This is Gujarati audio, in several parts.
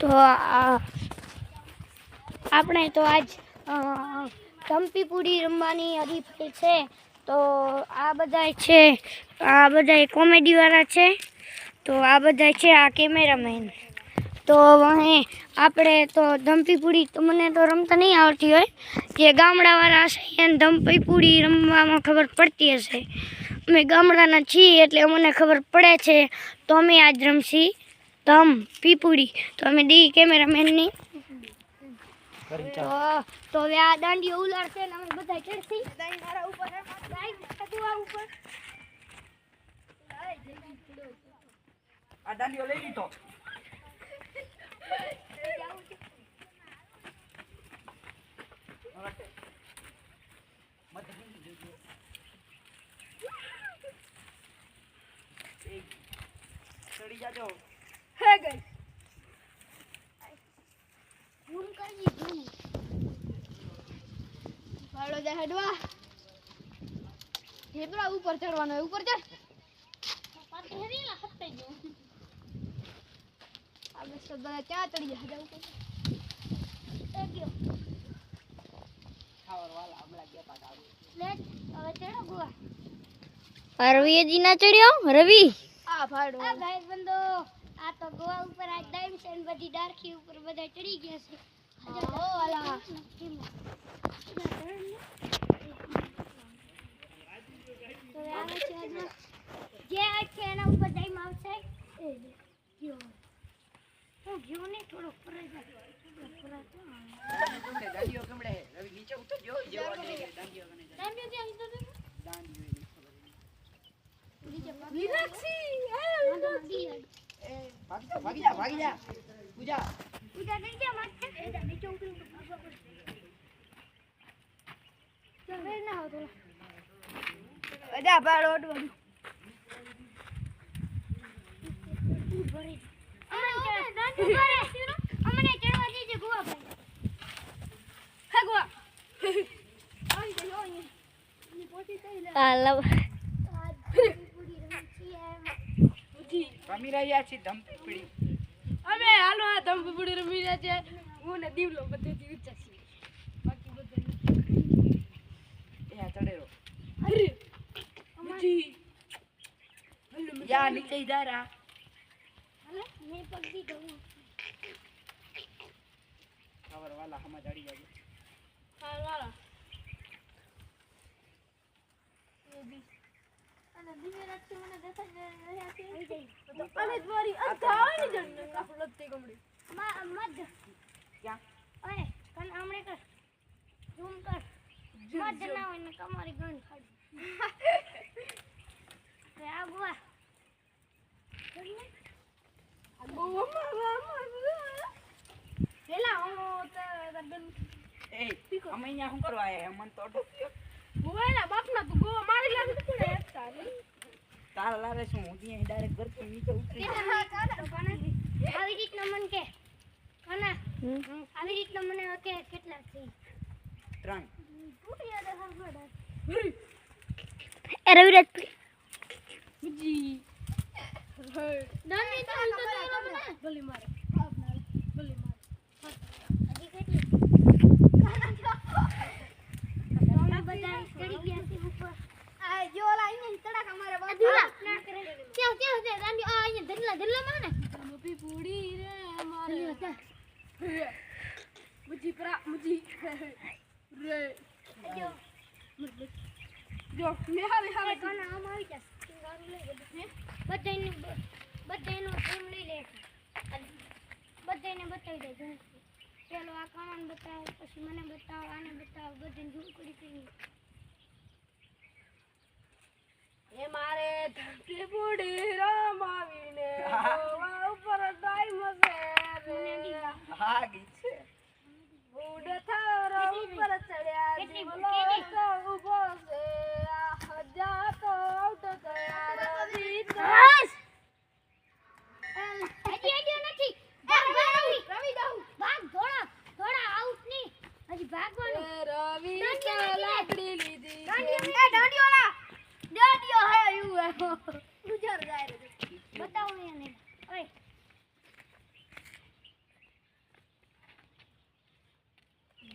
તો આપણે તો આજ અ, ધમપીપુડી રમવાની હરીફાઈ છે. તો આ બધા છે આ બધા કોમેડીવાળા છે. તો આ બધા છે આ કેમેરામેન. તો અહીં આપણે તો ધમપીપુડી તો મને તો રમતા નહીં આવડતી હોય. જે ગામડાવાળા હશે એને ધમપીપુડી રમવામાં ખબર પડતી હશે. અમે ગામડાના છીએ એટલે અમને ખબર પડે છે. તો અમે આજ રમશી. ધમ પીપુડી તો અમે દી કેમેરામેનની તો તો હવે આ દાંડીઓ ઉલાડશે ને અમે બધા ચડશી દાઈ મારા ઉપર દાઈ તું આ ઉપર આ દાંડીઓ લઈ લીધો ચડી જાજો જાય હડવા. ઝેબ્રા ઉપર ચડવાનો ઉપર ચડ. આપણે સબ બધા જાય ઉપર રવિજી ના ચડ્યો? રવિ? આ ભાડો. આ ભાઈ બંધો. આ તો ગોવા ઉપર આ ડેમ છે ને બધી ડારખી ઉપર બધા ચડી ગયા છે. જે છે એના ઉપર ડેમ આવશે. એ હું થોડો ફરાઈ જાય થોડો ફરાઈ જાય. કેમડે દાંડીઓ કેમડે રવિ નીચે ઉતરજો જેવા જાય કે દાંડીઓ કને જાય દાંડીઓ ક્યાં ઉતરતો હતો? દાંડીઓ એની ખબર નહીં. નીચે પગ. વિરાક્ષી વાંધો નથી. એ ભાગી જા ભાગી જા પૂજા પૂજા નહીં જા માથે. એ જા, નીચે ઉતરી તો ભાગવા પડશે. ચાલ, ના હોતો અજા બા રોડ ભરી. અમને ચડ- ચડવા દેજે. હે ગોવા. આ લવ આ પૂરી રમી છીએ. રમી રહ્યા છીએ ધમપીપડી અમે હાલો આ ધમ રમી રહ્યા છે હું ને દીવલો બધે જીવ છીએ. બાકી બધે એ આ ચડેલો અરે મજી યા નીચે જારા હાલે, મેં પગ દીધો. હું. ખાવાર વાલા હમા ખબર વાલા એ વાળા અને દિવ્યરાજથી મને દેખાઈ રહ્યા છે. અને તમારી અંધાવાની જણ આપણો તે ગમડી મા- મધ. ક્યાં ઓય, કન આમણે કર. ઝૂમ કર. મધ ના હોય ને તમારી ગણ ખાડી. હવે આ ગુવા. જોઈ લે. બહુ અમારા પેલા હું તે હે એ અમે અહીંયા શું કરવા આયા મન તો થયો ગોવાના બાપના તો ગોવા મારી લાગે તો કોને એકતા તારા લારે શું હું ત્યાં ડાયરેક્ટ ઘરથી નીચે ઉતરી? આવી રીતના મન કે કોના? આવી રીતના મને કે કેટલા છે? ત્રણ. એ રવિરાજ જી તો તો ભલે મારે ભલે મારે હજી કેટલી? તમે બધા ચડી ગયા છે ઉપર. આ જો ઓલા અહીંયા તડાકા મારે આ ધુલા. ક્યાં ક્યાં છે દાંડી? આ અહીંયા ધરલા ધરલામાં ને? મપી પૂડી રે ધરલા મારે હતા. મુજી પ્રા મુજી રે જો, જો મે હવે હારે કોના આમ આવી જશે. સિંગારું લઈ બધું, હે? બધાયનું બ- બધાયનું એમ લઈ લે. અને બધાયને બતાવી દે ઝૂમ. પેલો આ કાણાને બતાવે પછી મને બતાવો આને બતાવો બધાને ઝૂમ કરી કરી એ મારે ધરતી પૂડી રમાવીને આવીને ઉપર ટાઈમ છે હા ગઈ છે બુડ થારો ઉપર ચડ્યા કેટલી જીવલો કેટલી? તો ઊભો છે આ હજા તો આઉટ ગયા રવિ તો હજી હજી નથી ભાગ ભાગ રવિ દઉં ભાગ થોડા થોડા આઉટ નહીં હજી ભાગવાનું એ રવિ દાંડિયા તો નથી લે. લાકડી લીધી છે. દાંડિયો દાંડિયો દાંડિયો હે યુ ગુજર જાય બતાવો એને ઓય તમે ડમ્પી પૂડી ગમ આ મને આટી ગયો રહી છે દંડિયા ડોકા દાંડિયો દાંડિયો રવિ આ થાવ આઉટ આઉટ થાવ એ આઉટ આ થાવરા આઉટ કર્યા આ ટેબરો કે તોડે રહ્યો આને દાંડિયા ને નથી ખબર હું આ શું કરતા હતા આઉટ થઈ ગયો મને અહીંયા પાહમ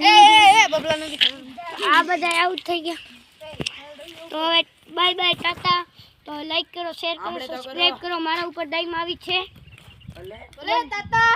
એ એ એ બબલા નથી આ બધા આઉટ થઈ ગયા. તો બાય બાય ટાટા. તો લાઈક કરો શેર કરો. સબસ્ક્રાઇબ કરો. મારા ઉપર ડાઈમ આવી છે. ભલે. ભલે તાતા